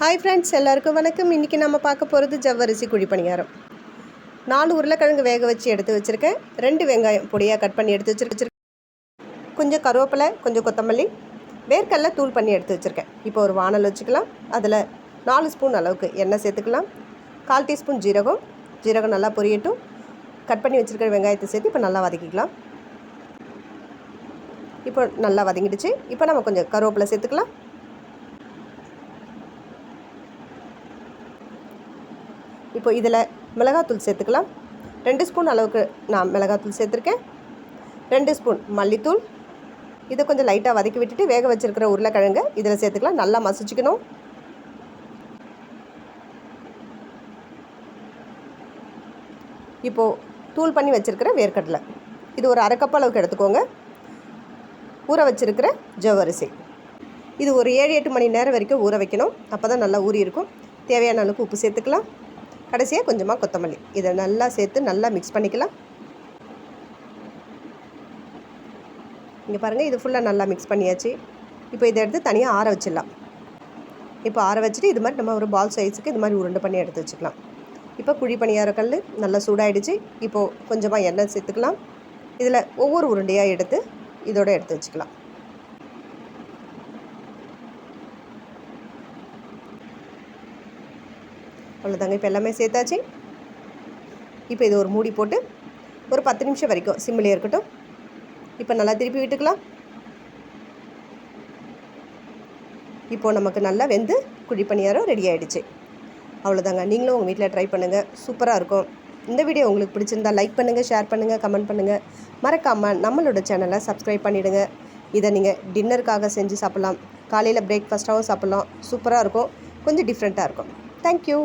Hi friends எல்லாருக்கும் வணக்கம். இன்றைக்கி நம்ம பார்க்க போகிறது ஜவ்வரிசி குழி பணியாரம் நாலு உருளைக்கிழங்கு வேக வச்சு எடுத்து வச்சுருக்கேன். ரெண்டு வெங்காயம் பொடியாக கட் பண்ணி எடுத்து வச்சுருக்கேன். கொஞ்சம் கருவேப்பிலை கொஞ்சம் கொத்தமல்லி வேர்க்கடலை தூள் பண்ணி எடுத்து வச்சுருக்கேன். இப்போ ஒரு வானல் வச்சுக்கலாம். அதில் நாலு ஸ்பூன் அளவுக்கு எண்ணெய் சேர்த்துக்கலாம். கால் டீஸ்பூன் ஜீரகம். ஜீரகம் நல்லா பொரியட்டும். கட் பண்ணி வச்சுருக்கிற வெங்காயத்தை சேர்த்து இப்போ நல்லா வதக்கிக்கலாம். இப்போ நல்லா வதங்கிடுச்சு. இப்போ நம்ம கொஞ்சம் கருவேப்பிலை சேர்த்துக்கலாம். இப்போ இதில் மிளகாத்தூள் சேர்த்துக்கலாம். ரெண்டு ஸ்பூன் அளவுக்கு நான் மிளகாத்தூள் சேர்த்துருக்கேன். ரெண்டு ஸ்பூன் மல்லித்தூள். இதை கொஞ்சம் லைட்டாக வதக்கி விட்டுட்டு வேக வச்சுருக்கிற உருளைக்கிழங்கு இதில் சேர்த்துக்கலாம். நல்லா மசிச்சுக்கணும். இப்போது தூள் பண்ணி வச்சுருக்கிற வேர்க்கடலை. இது ஒரு அரைக்கப்பு அளவுக்கு எடுத்துக்கோங்க. ஊற வச்சுருக்கிற ஜவ்வரிசி. இது ஒரு ஏழு எட்டு மணி நேரம் வரைக்கும் ஊற வைக்கணும். அப்போ தான் நல்லா ஊறி இருக்கும் தேவையான அளவுக்கு உப்பு சேர்த்துக்கலாம். கடைசியாக கொஞ்சமாக கொத்தமல்லி. இதை நல்லா சேர்த்து நல்லா மிக்ஸ் பண்ணிக்கலாம். இங்கே பாருங்கள் இது ஃபுல்லாக நல்லா மிக்ஸ் பண்ணியாச்சு. இப்போ இதை எடுத்து தனியாக ஆற வச்சிடலாம். இப்போ ஆற வச்சுட்டு இது மாதிரி நம்ம ஒரு பால் சைஸுக்கு இது மாதிரி உருண்டை பண்ணி எடுத்து வச்சுக்கலாம். இப்போ குழி பணியார கல் நல்லா சூடாயிடுச்சு. இப்போது கொஞ்சமாக எண்ணெய் சேர்த்துக்கலாம். இதில் ஒவ்வொரு உருண்டையாக எடுத்து இதோட எடுத்து வச்சுக்கலாம். அவ்வளோதாங்க இப்போ எல்லாமே சேர்த்தாச்சு. இப்போ இது ஒரு மூடி போட்டு ஒரு பத்து நிமிஷம் வரைக்கும் சிம்மிலே இருக்கட்டும். இப்போ நல்லா திருப்பி விட்டுக்கலாம். இப்போது நமக்கு நல்லா வெந்து குழி பணியாரம் ரெடி ஆகிடுச்சு அவ்வளோதாங்க நீங்களும் உங்கள் வீட்டில் ட்ரை பண்ணுங்கள் சூப்பராக இருக்கும். இந்த வீடியோ உங்களுக்கு பிடிச்சிருந்தா லைக் பண்ணுங்கள் ஷேர் பண்ணுங்கள் கமெண்ட் பண்ணுங்கள் மறக்காமல் நம்மளோட சேனலை சப்ஸ்கிரைப் பண்ணிவிடுங்க இதை நீங்கள் டின்னருக்காக செஞ்சு சாப்பிட்லாம். காலையில் பிரேக்ஃபாஸ்ட்டாகவும் சாப்பிட்லாம். சூப்பராக இருக்கும். கொஞ்சம் டிஃப்ரெண்ட்டாக இருக்கும். தேங்க்யூ